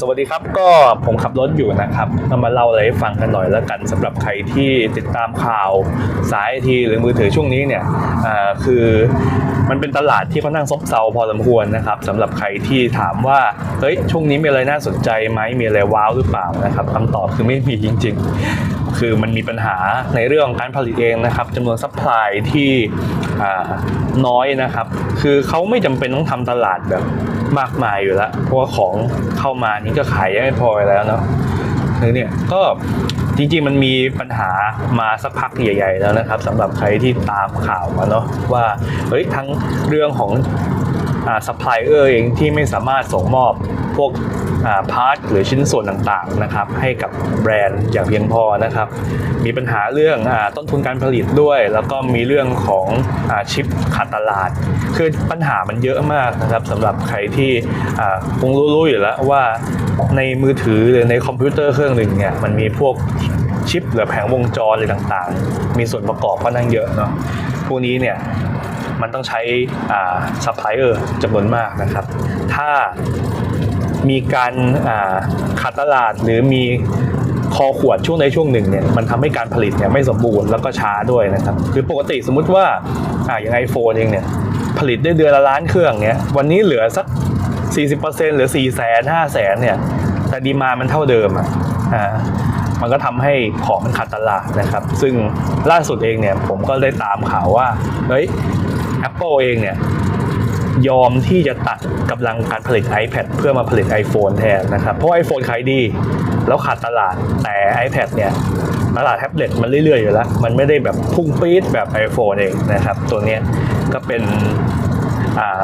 สวัสดีครับก็ผมขับรถอยู่นะครับก็มาเล่าอะไรให้ฟังกันหน่อยแล้วกันสำหรับใครที่ติดตามข่าวสายไอทีหรือมือถือช่วงนี้เนี่ยคือมันเป็นตลาดที่ค่อนข้างซบเซาพอสมควรนะครับสำหรับใครที่ถามว่าเฮ้ยช่วงนี้มีอะไรน่าสนใจไหมมีอะไรว้าวหรือเปล่านะครับคำตอบคือไม่มีจริง ๆ คือมันมีปัญหาในเรื่องของการผลิตเองนะครับจำนวนซัพพลายที่น้อยนะครับ คือเขาไม่จำเป็นต้องทำตลาดแบบมากมายอยู่แล้ว เพราะว่าของเข้ามานี่ก็ขายยังไม่พอแล้วเนาะคือเนี่ยก็จริงๆมันมีปัญหามาสักพักใหญ่ ๆ แล้วนะครับสำหรับใครที่ตามข่าวมาเนาะว่าเฮ้ยทั้งเรื่องของ ซัพพลายเออร์เองที่ไม่สามารถส่งมอบพวกอ่าพาร์ทหรือชิ้นส่วนต่างๆนะครับให้กับแบรนด์อย่างเพียงพอนะครับ มีปัญหาเรื่องอต้นทุนการผลิตด้วย แล้วก็มีเรื่องของอชิปขาดตลาด คือปัญหามันเยอะมากนะครับสำหรับใครที่อ่าคงรู้ๆอยู่แล้วว่าในมือถือหรือในคอมพิวเตอร์เครื่องหนึ่งเนี่ยมันมีพวกชิปหรือแผงวงจรอะไรต่างๆ มีส่วนประกอบค่อนข้างเยอะเนาะพวกนี้เนี่ย มันต้องใช้ซัพพลายเออร์จำนวนมากนะครับ ถ้ามีการขาดตลาดหรือมีคอขวดช่วงใดช่วงหนึ่งเนี่ยมันทำให้การผลิตเนี่ยไม่สมบูรณ์แล้วก็ช้าด้วยนะครับคือปกติสมมุติว่าอ่าอย่างไอโฟนเองเนี่ยผลิตได้เดือนละล้านเครื่องเนี่ยวันนี้เหลือสัก 40%เหลือ 4 0 0 0 0 0 5 0 0 0 0เนี่ยแต่ดีมามันเท่าเดิมอะอ่ามันก็ทำให้ของมันขาดตลาดนะครับ ซึ่งล่าสุดเองเนี่ยผมก็ได้ตามข่าวว่าเฮ้ย Apple เองเนี่ยยอมที่จะตัดกำลังการผลิต iPad เพื่อมาผลิต iPhone แทนนะครับ เพราะ iPhone ขายดี แล้วขาดตลาดแต่ iPad เนี่ยตลาดแท็บเล็ตมันเรื่อยๆอยู่แล้ว มันไม่ได้แบบพุ่งปี๊ดแบบ iPhone เองนะครับ ตัวนี้ก็เป็นอ่า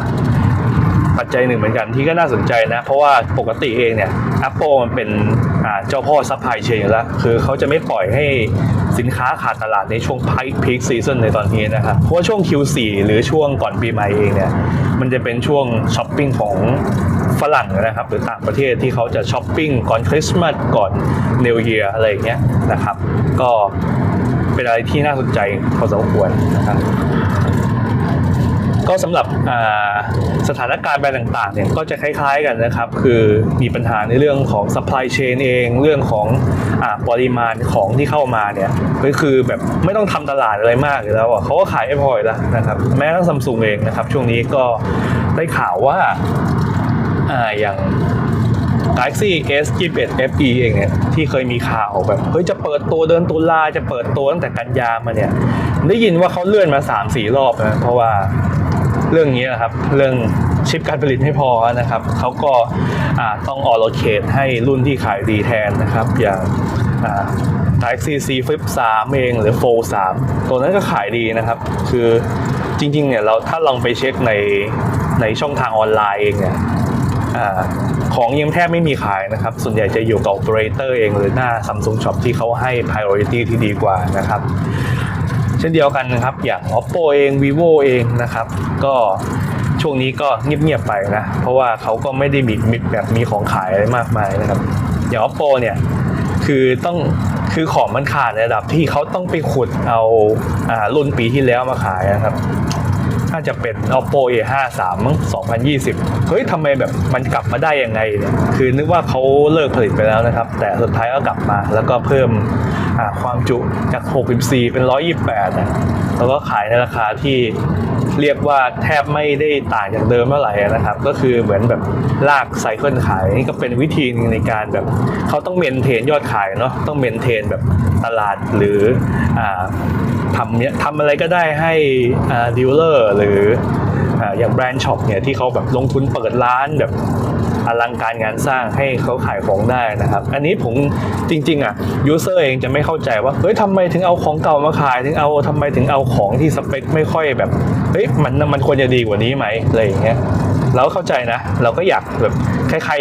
จจัยหนึ่งเหมือนกันที่ก็น่าสนใจนะ เพราะว่าปกติเองเนี่ย Apple มันเป็นเจ้าพ่อซัพพลายเชนแล้ว คือเขาจะไม่ปล่อยให้สินค้าขาดตลาดในช่วงพีคซีซั่นในตอนนี้นะครับ เพราะว่าช่วง Q4 หรือช่วงก่อนปีใหม่เองเนี่ย มันจะเป็นช่วงช้อปปิ้งของฝรั่งนะครับหรือต่างประเทศที่เขาจะช้อปปิ้งก่อนคริสต์มาสก่อน New Year อะไรอย่างเงี้ยนะครับ ก็เป็นอะไรที่น่าสนใจพอสมควรนะครับ ก็สำหรับสถานการณ์แบรนด์ต่างๆเนี่ยก็จะคล้ายๆกันนะครับ คือมีปัญหาในเรื่องของ supply chain เองเรื่องของอปริมาณของที่เข้ามาเนี่ยก็คือแบบไม่ต้องทำตลาดอะไรมากแล้วอะเขาก็ขายไอ้พอยแล้วนะครับแม้กระทั่งซัมซุงเองนะครับ ช่วงนี้ก็ได้ข่าวว่าอ่าอย่าง Galaxy S 21 FE เองเนี่ยที่เคยมีข่าวแบบเฮ้ยจะเปิดตัวเดือนตุลาจะเปิดตัวตั้งแต่กันยามาเนี่ยได้ยินว่าเขาเลื่อนมา 3-4 รอบนะเพราะว่า เรื่องนี้นะครับเรื่องชิปการผลิตไม่พอนะครับเขาก็ต้องออโลเคทให้รุ่นที่ขายดีแทนนะครับ อย่างอ่า Galaxy C Flip 3 เองหรือ Fold 3 ตัวนั้นก็ขายดีนะครับ คือจริงๆเนี่ยเราถ้าลองไปเช็คในในช่องทางออนไลน์เองเนี่ยอของยังแทบไม่มีขายนะครับ ส่วนใหญ่จะอยู่กับ operator เองหรือหน้า Samsung Shop ที่เขาให้ priority ที่ดีกว่านะครับ เช่นเดียวกันนะครับ อย่าง oppo เอง vivo เองนะครับ ก็ช่วงนี้ก็เงียบๆไปนะ เพราะว่าเขาก็ไม่ได้มีมีแบบมีของขายอะไรมากมายนะครับ อย่าง oppo เนี่ยคือต้องคือของมันขาดในระดับที่เขาต้องไปขุดเอาอ่ารุ่นปีที่แล้วมาขายนะครับ น่าจะเป็น oppo a 5 3มั้ง2020 เฮ้ยทำไมแบบมันกลับมาได้ยังไงเนี่ย คือนึกว่าเขาเลิกผลิตไปแล้วนะครับ แต่สุดท้ายก็กลับมา แล้วก็เพิ่มความจุจาก 64 เป็น 128นะแล้วก็ขายในราคาที่เรียกว่าแทบไม่ได้ต่างจากเดิมเท่าไหร่นะครับ ก็คือเหมือนแบบลากไซเคิลขายนี่ก็เป็นวิธีหนึงในการแบบเขาต้องเมนเทนยอดขายเนาะต้องเมนเทนแบบตลาดหรืออ ทำเนี่ยทำอะไรก็ได้ให้ดีลเลอร์หรืออ่าอย่างแบรนด์ช็อปเนี่ยที่เขาแบบลงทุนเปิดร้านแบบอลังการงานสร้างให้เขาขายของได้นะครับ อันนี้ผมจริง ๆ อะยูเซอร์เองจะไม่เข้าใจว่าเฮ้ยทำไมถึงเอาของเก่ามาขาย ถึงเอาทำไมถึงเอาของที่สเปคไม่ค่อยแบบเฮ้ยมันมันควรจะดีกว่านี้ไหมอะไรอย่างเงี้ยเราเข้าใจนะ เราก็อยากแบบใคร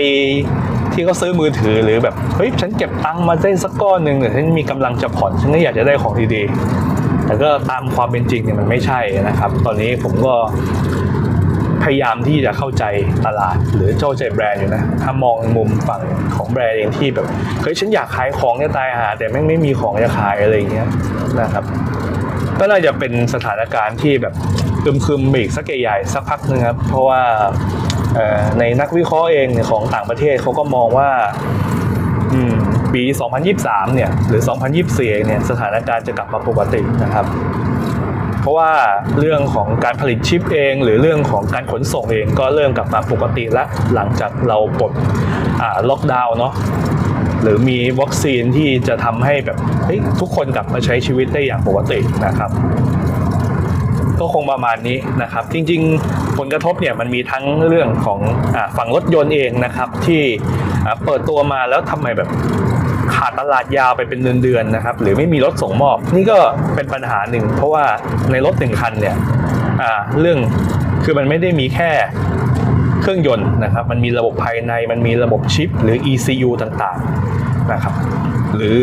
ๆที่เขาซื้อมือถือหรือแบบเฮ้ยฉันเก็บตังค์มาได้สักก้อนหนึ่งแต่ฉันมีกำลังจะผ่อนฉันก็อยากจะได้ของดีๆ แต่ก็ตามความเป็นจริงเนี่ยมันไม่ใช่นะครับ ตอนนี้ผมก็พยายามที่จะเข้าใจตลาดหรือเข้าใจแบรนด์อยู่นะ ถ้ามองมุมฝั่งของแบรนด์เองที่แบบเฮ้ยฉันอยากขายของจะตายหา แต่แม่งไม่มีของจะขายอะไรอย่างเงี้ยนะครับก็น่าจะเป็นสถานการณ์ที่แบบคึมๆไปอีกสักใหญ่ๆสักพักหนึ่งครับเพราะว่าในนักวิเคราะห์เองเนี่ยของต่างประเทศเขาก็มองว่า ปี 2023 เนี่ย หรือ 2024เองเนี่ย สถานการณ์จะกลับมาปกตินะครับ เพราะว่าเรื่องของการผลิตชิปเอง หรือเรื่องของการขนส่งเองก็เริ่มกลับมาปกติแล้วหลังจากเราปลดล็อกดาวน์เนาะหรือมีวัคซีนที่จะทำให้แบบทุกคนกลับมาใช้ชีวิตได้อย่างปกตินะครับ ก็คงประมาณนี้นะครับ จริง ๆ ผลกระทบเนี่ยมันมีทั้งเรื่องของอฝั่งรถยนต์เองนะครับที่เปิดตัวมาแล้วทำไมแบบ ขาดตลาดยาวไปเป็นเดือนๆนะครับ หรือไม่มีรถส่งมอบ นี่ก็เป็นปัญหาหนึ่ง เพราะว่าในรถหนึ่งคันเนี่ยอ่าเรื่องคือมันไม่ได้มีแค่เครื่องยนต์นะครับ มันมีระบบภายในมันมีระบบชิป หรือ ECU ต่างๆนะครับ หรือ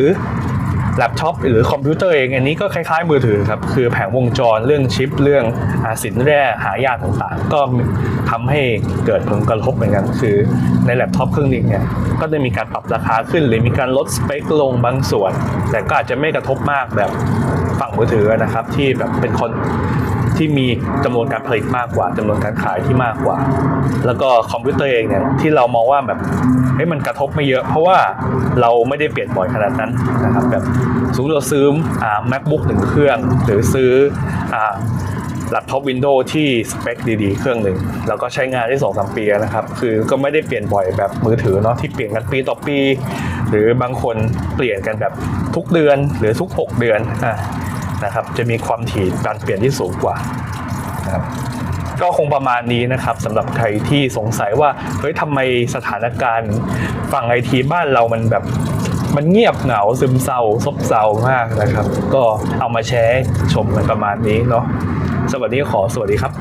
แล็ปท็อปหรือคอมพิวเตอร์เองอันนี้ก็คล้ายๆมือถือครับ คือแผงวงจรเรื่องชิป เรื่องอาสินแร่หายากต่างๆ ก็ทำให้เกิดผลกระทบเหมือนกัน คือในแล็ปท็อปเครื่องหนึงเนี่ยก็ได้มีการปรับราคาขึ้น หรือมีการลดสเปคลงบางส่วน แต่ก็อาจจะไม่กระทบมากแบบฝั่งมือถือนะครับที่แบบเป็นคน ที่มีจำนวนการผลิตมากกว่าจำนวนการขายที่มากกว่า แล้วก็คอมพิวเตอร์เองเนี่ยที่เรามองว่าแบบเฮ้ยมันกระทบไม่เยอะ เพราะว่าเราไม่ได้เปลี่ยนบ่อยขนาดนั้นนะครับแบบสมมติเราซื้ออ่า macbook หนึ่งเครื่อง หรือซื้ออ่าล็ปท็อปวินโดว์ที่สเปคดีๆ เครื่องหนึ่งแล้วก็ใช้งานได้สองสามปีนะครับ คือก็ไม่ได้เปลี่ยนบ่อยแบบมือถือเนาะที่เปลี่ยนกันปีต่อปี หรือบางคนเปลี่ยนกันแบบทุกเดือนหรือทุก 6 เดือนอะ นะครับ จะมีความถี่การเปลี่ยนที่สูงกว่านะครับก็คงประมาณนี้นะครับสำหรับใครที่สงสัยว่าเฮ้ยทำไมสถานการณ์ฝั่งไอทีบ้านเรามันแบบมันเงียบเหงาซึมเศร้าซบเซามากนะครับ ก็เอามาแชร์ชมกันประมาณนี้เนาะสวัสดีขอสวัสดีครับ